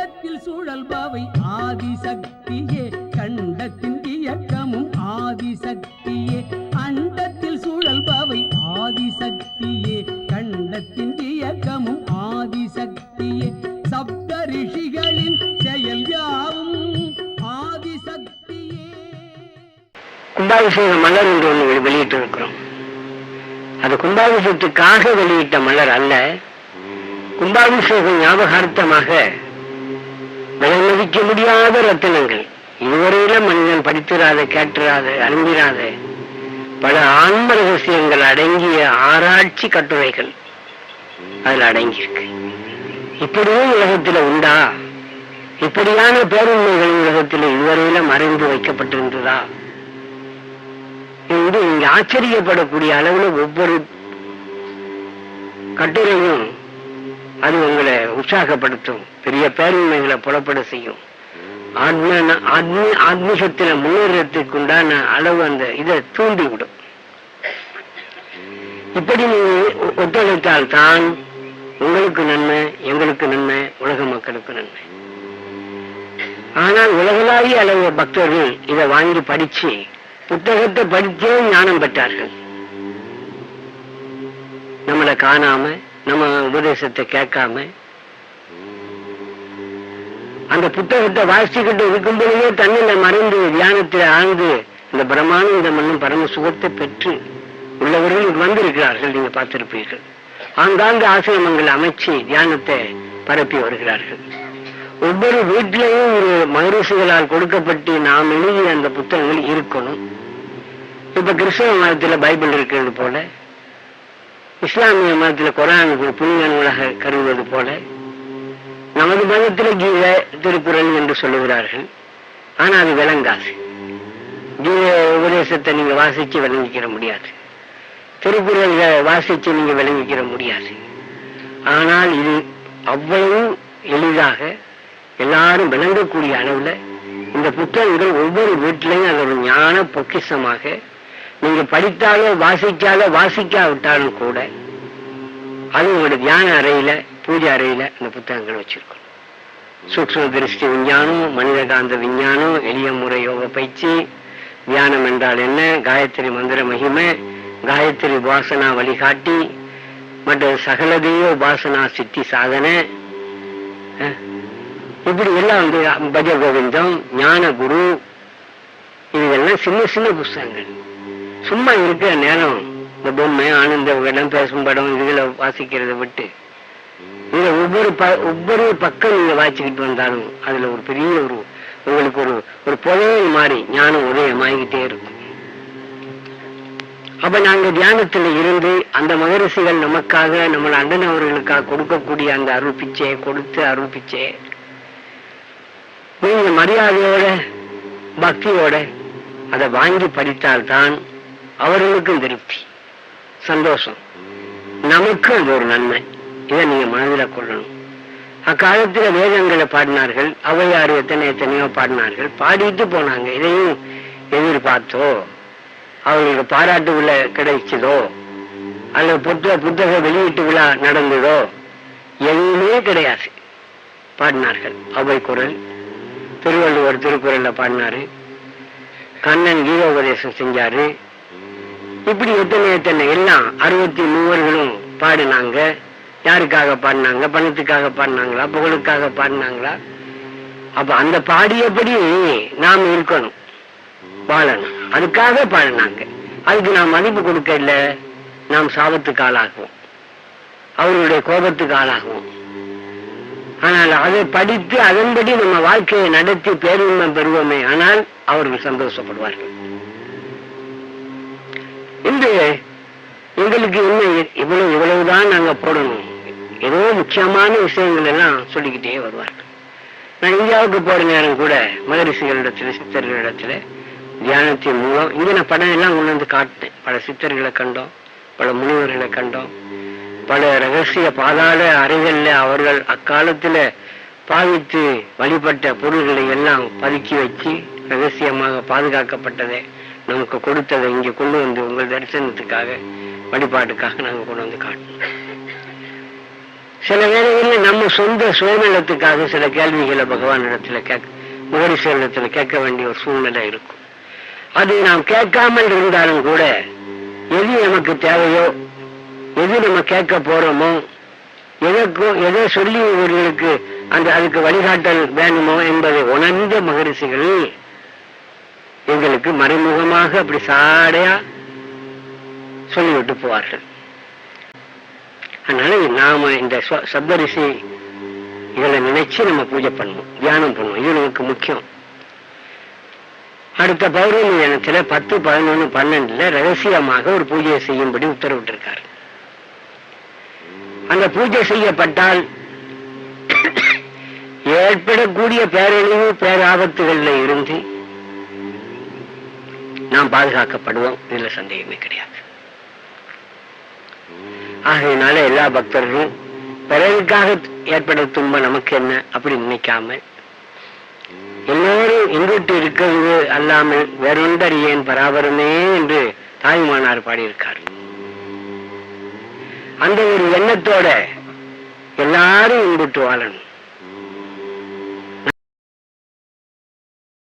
அண்டத்தில் சுழல்பவை ஆதிசக்தியே கண்டத்தின் இயக்கமும் ஆதிசக்தியே. அண்டத்தில் சுழல்பவை ஆதிசக்தியே கண்டத்தின் இயக்கமும் ஆதிசக்தியே. சப்த ரிஷிகளின் செயல் யாவும் ஆதிசக்தியே. கும்பாபிஷேக மலர் என்று ஒன்று வெளி- வெளியிட்டு இருக்கிறோம் அது கும்பாபிஷேகத்துக்காக வெளியிட்ட மலர் அல்ல. கும்பாபிஷேகம் ஞாபகார்த்தமாக விலை மதிக்க முடியாத ரத்தினங்கள். இதுவரையில மனிதன் படித்திராத கேட்டிராத அறிந்திராத பல ஆன்ம ரகசியங்கள் அடங்கிய ஆராய்ச்சி கட்டுரைகள் அதுல அடங்கியிருக்கு. இப்படியும் உலகத்துல உண்டா? இப்படியான பேருண்மைகள் உலகத்தில் இதுவரையில மறைந்து வைக்கப்பட்டிருந்ததா? என்று இங்க ஆச்சரியப்படக்கூடிய அளவுல ஒவ்வொரு கட்டுரையும் அது உங்களை உற்சாகப்படுத்தும். பெரிய பேருண்மைகளை புலப்பட செய்யும். ஆத்ம ஆத்ம ஆத்மீகத்தில முன்னேறத்துக்கு உண்டான அளவு அந்த இதை தூண்டி விடும் இப்படி நீங்க ஒத்துழைத்தால் தான் உங்களுக்கு நன்மை எங்களுக்கு நன்மை உலக மக்களுக்கு நன்மை. ஆனால் உலகளாவிய அளவு பக்தர்கள் இதை வாங்கி படிச்சு புத்தகத்தை படித்தே ஞானம் பெற்றார்கள். நம்மளை காணாம நம்ம உபதேசத்தை கேட்காம அந்த புத்தகத்தை வாசிக்கிட்டு இருக்கும் பொழுதே தன்னில மறைந்து தியானத்தில் ஆழ்ந்து இந்த பிரம்மானந்த மண்ணும் பரம சுகத்தை பெற்று உள்ளவர்கள் வந்திருக்கிறார்கள் நீங்க பார்த்திருப்பீர்கள். ஆங்காங்கு ஆசிரமங்கள் அமைச்சு தியானத்தை பரப்பி வருகிறார்கள். ஒவ்வொரு வீட்டிலையும் ஒரு மகரிஷிகளால் கொடுக்கப்பட்டு நாம் எழுதிய அந்த புத்தகங்கள் இருக்கணும். இப்ப கிறிஸ்தவ மதத்துல பைபிள் இருக்கிறது போல இஸ்லாமிய மதத்தில் குரானுக்கு ஒரு புனித நூலாக கருதுவது போல நமது மதத்தில் கீதை திருக்குறள் என்று சொல்லுகிறார்கள். ஆனால் அது விளங்காது. கீத உபதேசத்தை நீங்க வாசிச்சு விளங்கிக்கிற முடியாது. திருக்குறள் வாசித்து நீங்க விளங்கிக்கிற முடியாது. ஆனால் இது அவ்வளவு எளிதாக எல்லாரும் விளங்கக்கூடிய அளவுல இந்த புத்தகங்கள் ஒவ்வொரு வீட்டிலையும் அது ஒரு ஞான பொக்கிஷமாக நீங்க படித்தாலோ வாசிச்சாலோ வாசிக்காவிட்டாலும் கூட அது உங்களோட தியான அறையில பூஜை அறையில அந்த புத்தகங்கள் வச்சிருக்கணும். சூக்ம திருஷ்டி விஞ்ஞானம் மனிதகாந்த விஞ்ஞானம் எளிய முறை யோக பயிற்சி தியானம் என்றால் என்ன காயத்ரி மந்திர மகிமை காயத்ரி உபாசனா வழிகாட்டி மற்ற சகலதெய்வ உபாசனா சித்தி சாதனை இப்படி எல்லாம் வந்து பஜ கோவிந்தம் ஞான குரு இதெல்லாம் சின்ன சின்ன புஸ்தகங்கள். சும்மா இருக்கிற நேரம். இந்த பொம்மை ஆனந்த விகடன் பேசும் படம் இதுகளை வாசிக்கிறத விட்டு. இதுல ஒவ்வொரு ப ஒவ்வொரு பக்கம் நீங்க வாசிக்கிட்டு வந்தாலும் அதுல ஒரு பெரிய ஒரு உங்களுக்கு ஒரு ஒரு புதையல் மாதிரி ஞானம் உதயமாகிக்கிட்டே இருக்கும். அப்ப நாங்க தியானத்துல இருந்து அந்த மகரிஷிகள் நமக்காக நம்மள அண்ணன் அவர்களுக்காக கொடுக்கக்கூடிய அந்த அருள் பிச்சையை கொடுத்து அருள் பிச்சையை நீங்க மரியாதையோட பக்தியோட அதை வாங்கி படித்தால்தான் அவர்களுக்கும் திருப்தி. சந்தோஷம். நமக்கும் அது ஒரு நன்மை. இதை நீங்க மனதில் கொள்ளணும். அக்காலத்துல வேதங்களை பாடினார்கள் அவையாறு எத்தனை எத்தனையோ பாடினார்கள் பாடிட்டு போனாங்க. இதையும் எதிர்பார்த்தோ? அவங்களுக்கு பாராட்டு விழா கிடைச்சதோ? அல்லது புத்தக புத்தக வெளியீட்டு விழா நடந்ததோ? எதுவுமே கிடையாது. பாடினார்கள். அவை குரல். திருவள்ளுவர் திருக்குறளில் பாடினாரு. கண்ணன் கீதோபதேசம் செஞ்சாரு. இப்படி எத்தனை எத்தனை எல்லாம் அறுபத்தி மூவர்களும் பாடினாங்க. யாருக்காக பாடினாங்க? பணத்துக்காக பாடினாங்களா? புகழுக்காக பாடினாங்களா? அப்ப அந்த பாடியபடி நாம் இருக்கணும். வாழணும். அதுக்காக பாடினாங்க. அதுக்கு நாம் மதிப்பு கொடுக்க இல்ல நாம் சாபத்துக்கு ஆளாகுவோம். அவர்களுடைய கோபத்துக்கு ஆளாகுவோம். ஆனால் அதை படித்து அதன்படி நம்ம வாழ்க்கையை நடத்தி பேருண்மை பெறுவோமே. ஆனால் அவர்கள் சந்தோஷப்படுவார்கள். இன்று எங்களுக்கு இன்னும் இவ்வளவு இவ்வளவுதான் நாங்க போடணும். ஏதோ முக்கியமான விஷயங்கள் எல்லாம் சொல்லிக்கிட்டே வருவார்கள். நான் இந்தியாவுக்கு போற நேரம் கூட மகரிஷிகளிடத்துல சித்தர்களிடத்துல தியானத்தின் மூலம் இங்க நான் படம் எல்லாம் கொண்டு வந்து காட்டினேன். பல சித்தர்களை கண்டோம் பல முனிவர்களை கண்டோம் பல ரகசிய பாதாள அறைகள்ல அவர்கள் அக்காலத்துல பாவித்து வழிபட்ட பொருள்களை எல்லாம் பதுக்கி வச்சு ரகசியமாக பாதுகாக்கப்பட்டதை. நமக்கு கொடுத்ததை இங்க கொண்டு வந்து உங்கள் தரிசனத்துக்காக வழிபாட்டுக்காக நாங்க கொண்டு வந்து காட்டணும் சில வேளைகளில் நம்ம சொந்த சுயநலத்துக்காக சில கேள்விகளை பகவான் இடத்துல கேட்க மகரிஷர் கேட்க வேண்டிய ஒரு சூழ்நிலை இருக்கும். அது நாம் கேட்காமல் இருந்தாலும் கூட எது நமக்கு தேவையோ எது நம்ம கேட்க போறோமோ எதற்கும் எதை சொல்லி இவர்களுக்கு அந்த அதுக்கு வழிகாட்டல் வேணுமோ என்பதை உணர்ந்த மகரிஷிகள் அவர்களுக்கு மறைமுகமாக அப்படி சாடையா சொல்லிவிட்டு போவார்கள். அதனால நாம இந்த சப்தரிசி சப்தரிஷி இதை நினைச்சு நம்ம பூஜை பண்ணுவோம் தியானம் பண்ணுவோம் இது நமக்கு முக்கியம். அடுத்த பௌர்ணமி தினத்துல பத்து பதினொன்னு பன்னெண்டுல ரகசியமாக ஒரு பூஜையை செய்யும்படி உத்தரவிட்டிருக்காரு. அந்த பூஜை செய்யப்பட்டால் ஏற்படக்கூடிய பேரழிவு பேராபத்துகள்ல இருந்து நாம் பாதுகாக்கப்படுவோம். இதுல சந்தேகமே கிடையாது. ஆகையினால எல்லா பக்தர்களும் பிறருக்காக ஏற்பட துன்பம் நமக்கு என்ன அப்படி நினைக்காம எல்லோரும் எங்கிட்டு இருக்கிறது அல்லாமல் வேறொன்றறியேன் பராபரமே என்று தாய்மானார் பாடியிருக்கார். அந்த ஒரு எண்ணத்தோட எல்லாரும் இன்புட்டு வாழணும்.